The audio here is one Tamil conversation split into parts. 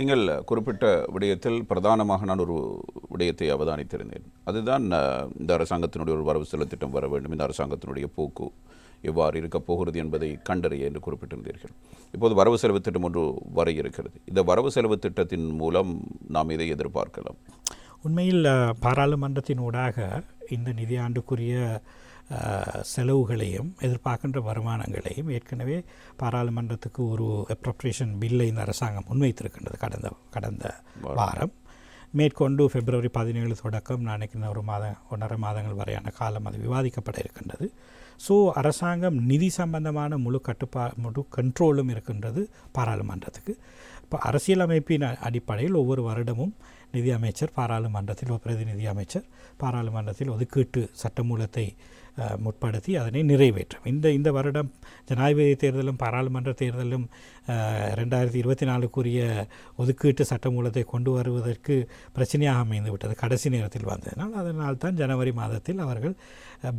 நீங்கள் குறிப்பிட்ட விடயத்தில் பிரதானமாக நான் ஒரு விடயத்தை அவதானித்திருந்தேன். அதுதான் இந்த அரசாங்கத்தினுடைய ஒரு வரவு செலவு திட்டம் வர வேண்டும். இந்த அரசாங்கத்தினுடைய போக்கு எவ்வாறு இருக்கப் போகிறது என்பதை கண்டறிய என்று குறிப்பிட்டிருந்தீர்கள். இப்போது வரவு செலவு திட்டம் ஒன்று வர இருக்கிறது. இந்த வரவு செலவு திட்டத்தின் மூலம் நாம் இதை எதிர்பார்க்கலாம். உண்மையில் பாராளுமன்றத்தினூடாக பாராளுமன்றத்தின் ஊடாக இந்த நிதியாண்டுக்குரிய செலவுகளையும் எதிர்பார்க்கின்ற வருமானங்களையும் ஏற்கனவே பாராளுமன்றத்துக்கு ஒரு அப்ரோப்ரியேஷன் பில்லை இந்த அரசாங்கம் முன்வைத்திருக்கின்றது கடந்த கடந்த வாரம். மேற்கொண்டு பிப்ரவரி பதினேழு தொடக்கம் நினைக்கிறேன் ஒரு மாதம் ஒன்றரை மாதங்கள் வரையான காலம் அது விவாதிக்கப்பட இருக்கின்றது. ஸோ அரசாங்கம் நிதி சம்பந்தமான முழு கட்டுப்பா முழு கண்ட்ரோலும் இருக்கின்றது பாராளுமன்றத்துக்கு. இப்போ அரசியலமைப்பின் அடிப்படையில் ஒவ்வொரு வருடமும் நிதி அமைச்சர் பாராளுமன்றத்தில் ஒரு பிரதிநிதி அமைச்சர் பாராளுமன்றத்தில் ஒதுக்கீட்டு சட்டமூலத்தை முற்படுத்தி அதனை நிறைவேற்றும். இந்த இந்த வருடம் ஜனாதிபதி தேர்தலும் பாராளுமன்ற தேர்தலும் ரெண்டாயிரத்தி இருபத்தி நாலுக்குரிய ஒதுக்கீட்டு சட்டமூலத்தை கொண்டு வருவதற்கு பிரச்சனையாக அமைந்து விட்டது. கடைசி நேரத்தில் வந்ததினால் அதனால் தான் ஜனவரி மாதத்தில் அவர்கள்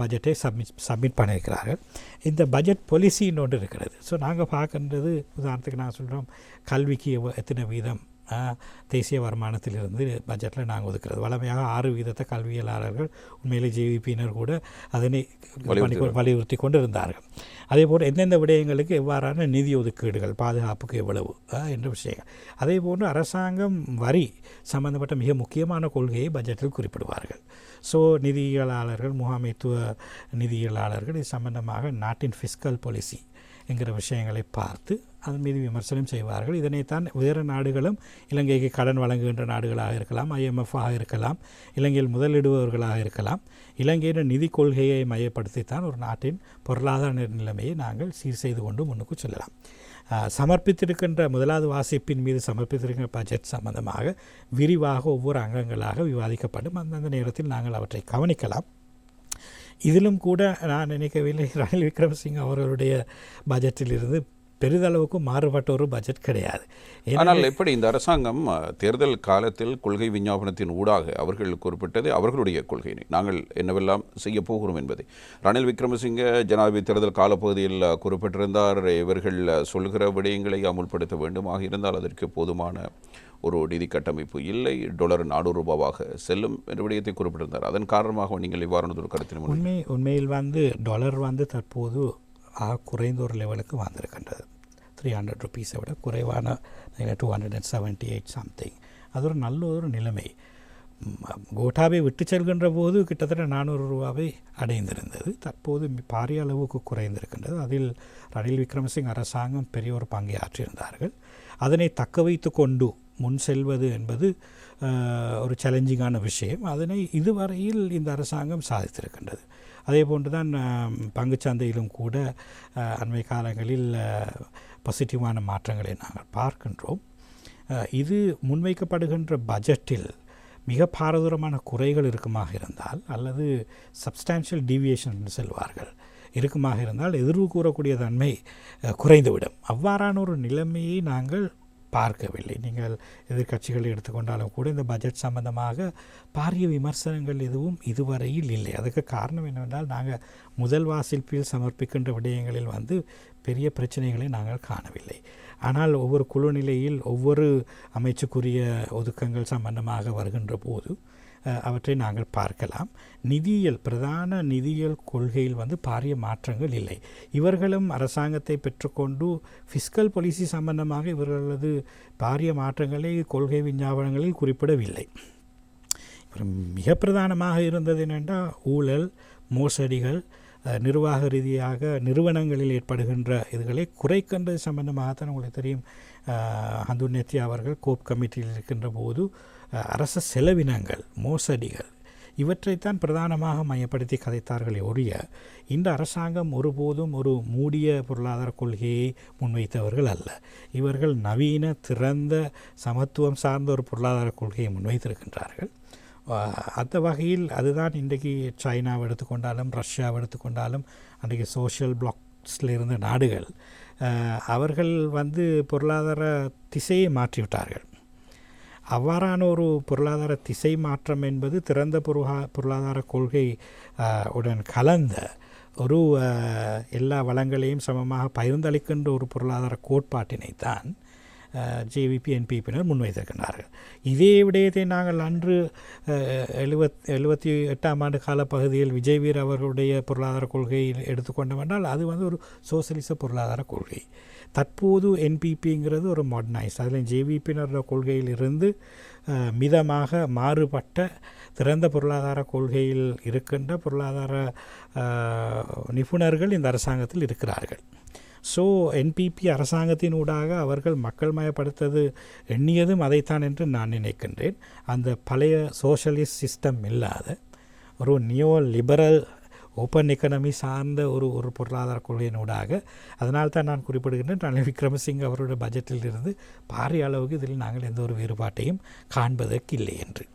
பட்ஜெட்டை சப்மிட் சப்மிட் பண்ணியிருக்கிறார்கள். இந்த பட்ஜெட் பொலிசின்னு ஒன்று இருக்கிறது. ஸோ நாங்கள் பார்க்கின்றது உதாரணத்துக்கு நான் சொல்கிறோம் கல்விக்கு எத்தனை வீதம் தேசிய வருமானத்திலிருந்து பட்ஜெட்டில் நாங்கள் ஒதுக்கிறது. வளமையாக ஆறு வீதத்தை கல்வியலாளர்கள் உண்மையிலே ஜேவிபியினர் கூட அதனை வலியுறுத்தி கொண்டு. இருந்தார்கள் அதே போல் எந்தெந்த விடயங்களுக்கு எவ்வாறான நிதி ஒதுக்கீடுகள் பாதுகாப்புக்கு எவ்வளவு என்ற விஷயங்கள். அதே போன்று அரசாங்கம் வரி சம்பந்தப்பட்ட மிக முக்கியமான கொள்கையை பட்ஜெட்டில் குறிப்பிடுவார்கள். ஸோ நிதியியலாளர்கள் முகாமைத்துவ நிதியியலாளர்கள் இது சம்பந்தமாக நாட்டின் ஃபிஸ்கல் பாலிசி என்கிற விஷயங்களை பார்த்து அதன் மீது விமர்சனம் செய்வார்கள். இதனைத்தான் வேறு நாடுகளும் இலங்கைக்கு கடன் வழங்குகின்ற நாடுகளாக இருக்கலாம் ஐஎம்எஃப் ஆக இருக்கலாம் இலங்கையில் முதலிடுபவர்களாக இருக்கலாம். இலங்கையின் நிதி கொள்கையை மையப்படுத்தித்தான் ஒரு நாட்டின் பொருளாதார நிலைமையை நாங்கள் சீர் செய்து கொண்டு முன்னுக்கு செல்லலாம். சமர்ப்பித்திருக்கின்ற முதலாவது வாசிப்பின் மீது சமர்ப்பித்திருக்கின்ற பட்ஜெட் சம்பந்தமாக விரிவாக ஒவ்வொரு அங்கங்களாக விவாதிக்கப்படும். அந்தந்த நேரத்தில் நாங்கள் அவற்றை கவனிக்கலாம். இதிலும் கூட நான் நினைக்கவில்லை. ரணில் விக்ரமசிங்க அவர்களுடைய பட்ஜெட்டிலிருந்து பெரிதளவுக்கு மாறுபட்ட ஒரு பட்ஜெட் கிடையாது. ஆனால் எப்படி இந்த அரசாங்கம் தேர்தல் காலத்தில் கொள்கை விஞ்ஞாபனத்தின் ஊடாக அவர்கள் குறிப்பிட்டது அவர்களுடைய கொள்கையினை. நாங்கள் என்னவெல்லாம் செய்ய போகிறோம் என்பதை. ரணில் விக்ரமசிங்க ஜனாதிபதி தேர்தல் காலப்பகுதியில் குறிப்பிட்டிருந்தார். இவர்கள் சொல்கிற விடயங்களை அமுல்படுத்த வேண்டுமாக இருந்தால் அதற்கு போதுமான ஒரு நிதி கட்டமைப்பு இல்லை டாலர் நானூறு ரூபாவாக செல்லும் என்ற விடயத்தை குறிப்பிட்டிருந்தார். அதன் காரணமாக நீங்கள் இவ்வாறானது ஒரு கருத்தின் உண்மை உண்மையில் வந்து டாலர் வந்து தற்போது குறைந்த ஒரு லெவலுக்கு வந்திருக்கின்றது. த்ரீ ஹண்ட்ரட் ருபீஸை விட குறைவான two hundred and seventy eight something அது ஒரு நல்ல ஒரு நிலைமை. கோட்டாவை விட்டு செல்கின்ற போது கிட்டத்தட்ட நானூறு ரூபாவை அடைந்திருந்தது. தற்போது பாரிய அளவுக்கு குறைந்திருக்கின்றது. அதில் ரணில் விக்ரமசிங் அரசாங்கம் பெரிய ஒரு பங்கை ஆற்றியிருந்தார்கள். அதனை தக்க வைத்து கொண்டு முன் செல்வது என்பது ஒரு சேலஞ்சிங்கான விஷயம். அதனை இதுவரையில் இந்த அரசாங்கம் சாதித்திருக்கின்றது. அதே போன்று தான் பங்குச்சந்தையிலும் கூட அண்மை காலங்களில் பாசிட்டிவான மாற்றங்களை நாங்கள் பார்க்கின்றோம். இது முன்வைக்கப்படுகின்ற பட்ஜெட்டில் மிக பாரதூரமான குறைகள் இருக்குமாக இருந்தால் அல்லது சப்ஸ்டான்ஷியல் டீவியேஷன் என்று செல்வார்கள் இருக்குமாக இருந்தால் எதிர்வு கூறக்கூடிய தன்மை குறைந்துவிடும். அவ்வாறான ஒரு நிலைமையை நாங்கள் பார்க்கவில்லை. நீங்கள் எதிர்க்கட்சிகளை எடுத்துக்கொண்டாலும் கூட இந்த பட்ஜெட் சம்பந்தமாக பாரிய விமர்சனங்கள் எதுவும் இதுவரையில் இல்லை. அதுக்கு காரணம் என்னவென்றால் நாங்கள் முதல் வாசிப்பில் சமர்ப்பிக்கின்ற விடயங்களில் வந்து பெரிய பிரச்சனைகளை நாங்கள் காணவில்லை. ஆனால் ஒவ்வொரு குழு நிலையில் ஒவ்வொரு அமைச்சுக்குரிய ஒதுக்கங்கள் சம்பந்தமாக வருகின்ற போது அவற்றை நாங்கள் பார்க்கலாம். நிதியியல் பிரதான நிதியியல் கொள்கையில் வந்து பாரிய மாற்றங்கள் இல்லை. இவர்களும் அரசாங்கத்தை பெற்றுக்கொண்டு ஃபிஸ்கல் பாலிசி சம்பந்தமாக இவர்களது பாரிய மாற்றங்களை கொள்கை விஞ்ஞாபனங்களில் குறிப்பிடவில்லை. மிக பிரதானமாக இருந்தது என்னென்றால் ஊழல் மோசடிகள் நிர்வாக ரீதியாக நிறுவனங்களில் ஏற்படுகின்ற இதுகளை குறைக்கின்றது சம்பந்தமாகத்தான் உங்களுக்கு தெரியும். ஹந்துர் நெத்தியா அவர்கள் கோப் கமிட்டியில் இருக்கின்ற போது அரச செலவினங்கள் மோசடிகள் இவற்றைத்தான் பிரதானமாக மையப்படுத்தி கதைத்தார்களே ஒழிய இந்த அரசாங்கம் ஒருபோதும் ஒரு மூடிய பொருளாதார கொள்கையை முன்வைத்தவர்கள் அல்ல. இவர்கள் நவீன திறந்த சமத்துவம் சார்ந்த ஒரு பொருளாதார கொள்கையை முன்வைத்திருக்கின்றார்கள். அந்த வகையில் அதுதான் இன்றைக்கு சைனாவை எடுத்துக்கொண்டாலும் ரஷ்யாவை எடுத்துக்கொண்டாலும் அன்றைக்கு சோஷியல் பிளாக்ஸில் இருந்த நாடுகள் அவர்கள் வந்து பொருளாதார திசையை மாற்றிவிட்டார்கள். அவ்வாறான ஒரு பொருளாதார திசை மாற்றம் என்பது திறந்த பொருளா பொருளாதார கொள்கை உடன் கலந்த ஒரு எல்லா வளங்களையும் சமமாக பகிர்ந்தளிக்கின்ற ஒரு பொருளாதார கோட்பாட்டினை தான் ஜேவிபி என்பிபியினர் முன்வைத்திருக்கின்றார்கள். இதே விடயத்தை நாங்கள் அன்று எழுபத் எழுபத்தி எட்டாம் ஆண்டு காலப்பகுதியில் விஜய் வீர் அவர்களுடைய பொருளாதார கொள்கையில் எடுத்துக்கொண்டோம் என்றால் அது வந்து ஒரு சோசியலிச பொருளாதார கொள்கை. தற்போது என்பிபிங்கிறது ஒரு மாடர்னைஸ் அதில் ஜேவிபியினரோட கொள்கையிலிருந்து இருந்து மிதமாக மாறுபட்ட திறந்த பொருளாதார கொள்கையில் இருக்கின்ற பொருளாதார நிபுணர்கள் இந்த அரசாங்கத்தில் இருக்கிறார்கள். ஸோ என்பிபி அரசாங்கத்தின் ஊடாக அவர்கள் மக்கள் மயப்படுத்தது எண்ணியதும் அதைத்தான் என்று நான் நினைக்கின்றேன். அந்த பழைய சோஷலிஸ்ட் சிஸ்டம் இல்லாத ஒரு நியோ லிபரல் ஓப்பன் எக்கனமி சார்ந்த ஒரு ஒரு பொருளாதார கொள்கையினூடாக அதனால் தான் நான் குறிப்பிடுகின்றேன். ரணில் விக்ரமசிங் அவருடைய பட்ஜெட்டில் இருந்து பாரிய அளவுக்கு இதில் நாங்கள் எந்த ஒரு வேறுபாட்டையும் காண்பதற்கு இல்லை என்று.